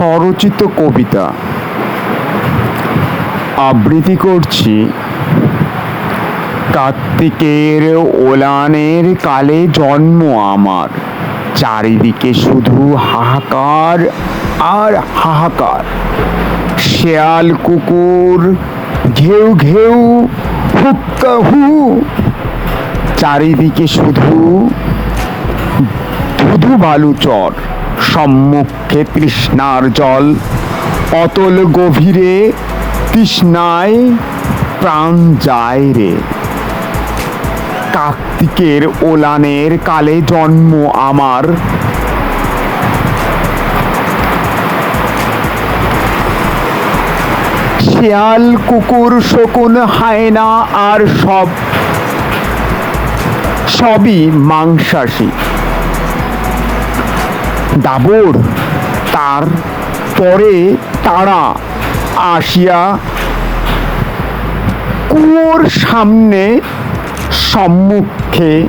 স্বরচিত কবিতা। আবৃত্তি করছি কার্তিকের ওলানের কালে জন্ম আমার। চারিদিকে শুধু হাহাকার আর হাহাকার। শেয়াল, কুকুর, ঘেউ ঘেউ হুক্কা চারিদিকে শুধু ধুধু বালু চর সম্মুখে তৃষ্ণার জল, অতল গভীরে তৃষ্ণায় প্রাণ যায় রে। কার্তিকের ওলানের কালে জন্ম আমার। শেয়াল, কুকুর, শকুন, হায়না আর সব, সবই মাংসাশী। দাবর, তার পরে তারা আসিয়া কুয়োর সামনে সম্মুখে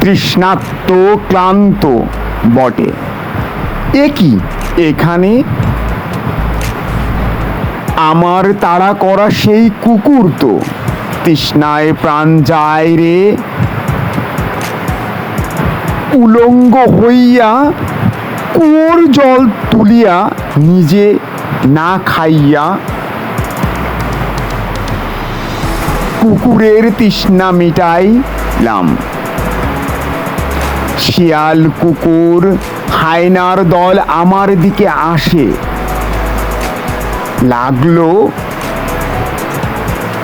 তৃষ্ণাত্ম ক্লান্ত বটে। এ কি? এখানে আমার তাড়া করা সেই কুকুর তো। তৃষ্ণায় প্রাণ যায় রে। উলঙ্গ হইয়া কুয়োর জল তুলিয়া নিজে না খাইয়া কুকুরের তৃষ্ণা মিটাইলাম। শিয়াল, কুকুর, হায়নার দল আমার দিকে আসে। লাগল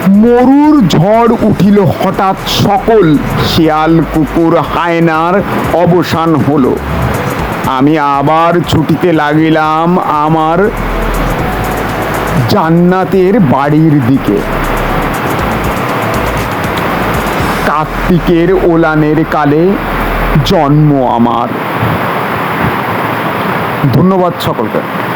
মরুর ঝড় উঠিল হঠাৎ সকল শিয়াল, কুকুর, হায়নার অবসান হলো। আমি আবার ছুটিতে লাগিলাম আমার জান্নাতের বাড়ির দিকে। কার্তিকের ওলানের কালে জন্ম আমার। ধন্যবাদ সকলকে।